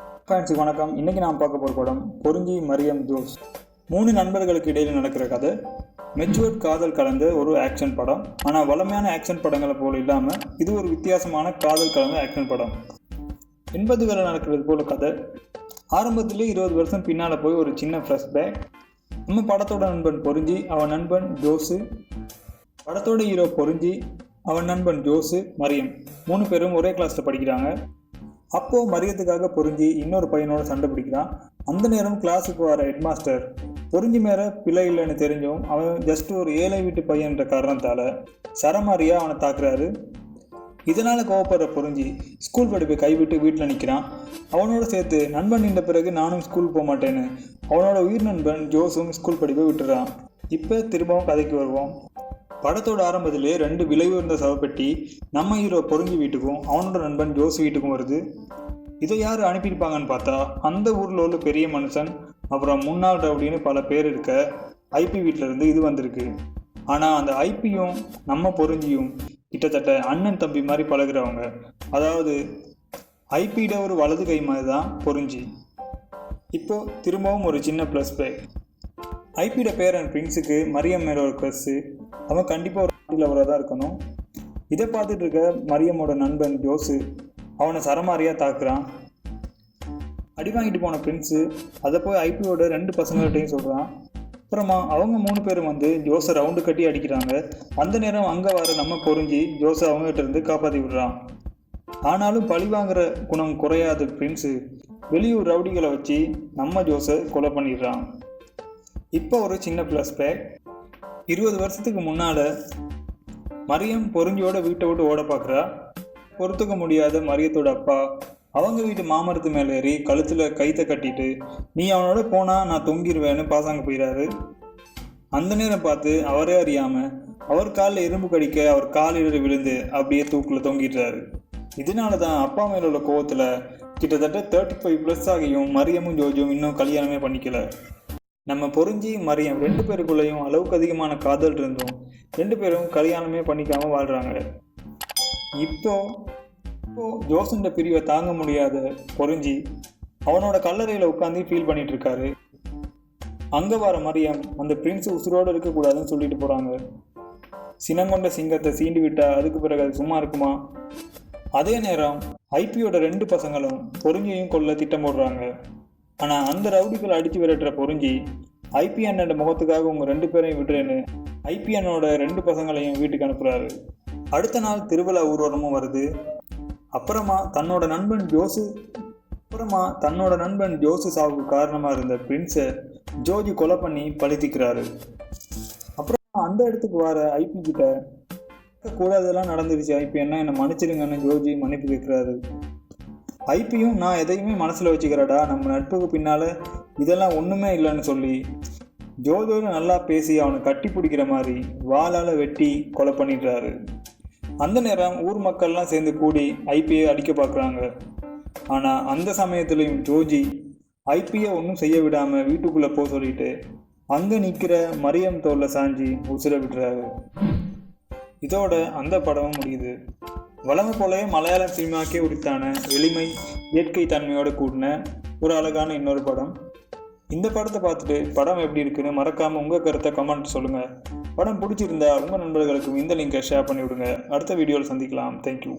Friends வணக்கம். இன்றைக்கி நான் பார்க்க போகிற படம் பொருஞ்சி மரியம் ஜோஸ் மூணு நண்பர்களுக்கு இடையில் நடக்கிற கதை மெச்சுவர்ட் காதல் கலந்த ஒரு ஆக்ஷன் படம். ஆனால் வளமையான ஆக்ஷன் படங்களை போல இல்லாமல் இது ஒரு வித்தியாசமான காதல் கலந்த ஆக்ஷன் படம். எண்பதுகளில் நடக்கிறது போல கதை. ஆரம்பத்திலே இருபது வருஷம் பின்னால் போய் ஒரு சின்ன ஃப்ரெஷ் பேக் நம்ம படத்தோட நண்பன் பொறிஞ்சி அவன் நண்பன் ஜோஸு படத்தோட ஹீரோ பொறிஞ்சி அவன் நண்பன் ஜோஸு மரியம். மூணு பேரும் ஒரே கிளாஸில் படிக்கிறாங்க. அப்போது மரியத்துக்காக பொருஞ்சி இன்னொரு பையனோட சண்டை பிடிக்கிறான். அந்த நேரம் கிளாஸுக்கு வர ஹெட்மாஸ்டர் பொருஞ்சி மேலே பிழை இல்லைன்னு தெரிஞ்சும் அவன் ஜஸ்ட் ஒரு ஏழை வீட்டு பையன்ற காரணத்தால் சரமாரியா அவனை தாக்குறாரு. இதனால் கோவப்படுற பொருஞ்சி ஸ்கூல் படிப்பை கைவிட்டு வீட்டில் நிற்கிறான் அவனோட சேர்த்து நண்பன் நின்ற பிறகு நானும் ஸ்கூல் போக மாட்டேன்னு அவனோட உயிர் நண்பன் ஜோஸும் ஸ்கூல் படிப்பை விட்டுறான். இப்போ திரும்பவும் கதைக்கு வருவோம். படத்தோட ஆரம்பத்திலே ரெண்டு விலை உயர்ந்த சவப்பெட்டி நம்ம ஹீரோ பொருங்கி வீட்டுக்கும் அவனோட நண்பன் ஜோஸ் வீட்டுக்கும் வருது. இதை யார் அனுப்பியிருப்பாங்கன்னு பார்த்தா அந்த ஊரில் உள்ள பெரிய மனுஷன் அப்புறம் முன்னாள் ரவுடின்னு பல பேர் இருக்க ஐபி வீட்டில் இருந்து இது வந்திருக்கு. ஆனால் அந்த ஐபியும் நம்ம பொருந்தியும் கிட்டத்தட்ட அண்ணன் தம்பி மாதிரி பழகுறவங்க. அதாவது ஐபியிட ஒரு வலது கை மாதிரி தான் பொருஞ்சி இப்போது திரும்பவும் ஒரு சின்ன ப்ளஸ் பேக் ஐபியோட பேரன் பிரின்ஸுக்கு மரியம் மேலே ஒரு க்ளஸ்ஸு அவன் கண்டிப்பாக ஒரு லவராக தான் இருக்கணும். இதை பார்த்துட்டு இருக்க மரியமோட நண்பன் ஜோஸு அவனை சரமாரியாக தாக்குறான். அடி வாங்கிட்டு போன பிரின்ஸு அதை போய் ஐபியோட ரெண்டு பசங்கள்கிட்டையும் சொல்கிறான் அப்புறமா அவங்க மூணு பேரும் வந்து ஜோஸை ரவுண்டு கட்டி அடிக்கிறாங்க. அந்த நேரம் அங்கே வர நம்ம பொறிஞ்சி ஜோஸை அவங்ககிட்ட இருந்து காப்பாற்றி விடுறான். ஆனாலும் பழி வாங்குற குணம் குறையாத பிரின்ஸு வெளியூர் ரவுடிகளை வச்சு நம்ம ஜோஸை கொலை பண்ணிடுறான். இப்போ ஒரு சின்ன ப்ளஸ் பேக் இருபது வருஷத்துக்கு முன்னால் மரியம் பொறிஞ்சியோட வீட்டை விட்டு ஓட பார்க்குறா. பொறுத்துக்க முடியாத மரியத்தோட அப்பா. அவங்க வீட்டு மாமரத்து மேலே ஏறி கழுத்தில் கைத்தை கட்டிட்டு நீ அவனோட போனால் நான் தொங்கிடுவேன்னு பாசாங்க போயிடாரு அந்த நேரம் பார்த்து அவரே அறியாமல் அவர் காலில் இரும்பு கடிக்க அவர் காலில் விழுந்து அப்படியே தூக்கில் தொங்கிடுறாரு. இதனால தான் அப்பா மேல உள்ள கோவத்தில் கிட்டத்தட்ட தேர்ட்டி ஃபைவ் ப்ளஸ் ஆகியும் மரியமும் ஜோஜும் இன்னும் கல்யாணமே பண்ணிக்கல. நம்ம பொறிஞ்சி மரியம் ரெண்டு பேருக்குள்ளேயும் அளவுக்கு அதிகமான காதல் இருந்தும் ரெண்டு பேரும் கல்யாணமே பண்ணிக்காமல் வாழ்கிறாங்க இப்போ இப்போ ஜோசண்ட பிரிவை தாங்க முடியாத பொறிஞ்சி அவனோட கல்லறையில் உட்காந்து ஃபீல் பண்ணிட்டு இருக்காரு அங்கே வர மரியம் அந்த பிரின்ஸ் உசுரோடு இருக்கக்கூடாதுன்னு சொல்லிட்டு போகிறாங்க சினங்கொண்ட சிங்கத்தை சீண்டி விட்டா அதுக்கு பிறகு அது சும்மா இருக்குமா? அதே நேரம் ஐபியோட ரெண்டு பசங்களும் பொறுமையையும் கொள்ள திட்டம் போடுறாங்க. ஆனால் அந்த ரவுடிகளை அடித்து விரட்டுற பொறிஞ்சி ஐபி முகத்துக்காக உங்கள் ரெண்டு பேரையும் விடுறேன்னு ஐபி அண்ணனோட ரெண்டு பசங்களையும் வீட்டுக்கு அனுப்புகிறாரு அடுத்த நாள் திருவிழா ஊர்வலமும் வருது. அப்புறமா தன்னோட நண்பன் ஜோசு அப்புறமா தன்னோட நண்பன் ஜோசு சாவுக்கு காரணமாக இருந்த பிரின்ஸை ஜோஜி கொலை பண்ணி பழித்திக்கிறாரு. அப்புறமா அந்த இடத்துக்கு வர ஐபி கிட்ட கூடாதெல்லாம் நடந்துருச்சு ஐபி என்ன என்னை மன்னிச்சிருங்கன்னு ஜோஜி மன்னிப்பு கேட்குறாரு. ஐபியும் நான் எதையுமே மனசில் வச்சுக்கிறடா நம்ம நட்புக்கு பின்னால் இதெல்லாம் ஒன்றுமே இல்லைன்னு சொல்லி ஜோஜோடு நல்லா பேசி அவனை கட்டி பிடிக்கிற மாதிரி வாளால் வெட்டி கொலை பண்ணிடுறாரு. அந்த நேரம் ஊர் மக்கள்லாம் சேர்ந்து கூடி ஐபியை அடிக்க பார்க்குறாங்க. ஆனால் அந்த சமயத்துலேயும் ஜோஜி ஐபியை ஒன்றும் செய்ய விடாமல் வீட்டுக்குள்ளே போக சொல்லிட்டு அங்கே நிற்கிற மரியம் தோல்ல சாஞ்சி உசுர விடுறாரு. இதோட அந்த படமும் முடியுது. வளமை போலவே மலையாள சினிமாக்கே உரித்தான எளிமை இயற்கை தன்மையோடு கூடின ஒரு அழகான இன்னொரு படம். இந்த படத்தை பார்த்துட்டு படம் எப்படி இருக்குன்னு மறக்காமல் உங்கள் கருத்தை கமெண்ட் சொல்லுங்கள் படம் பிடிச்சிருந்தா உங்கள் நண்பர்களுக்கும் இந்த லிங்கை ஷேர் பண்ணி விடுங்க அடுத்த வீடியோவில் சந்திக்கலாம். தேங்க்யூ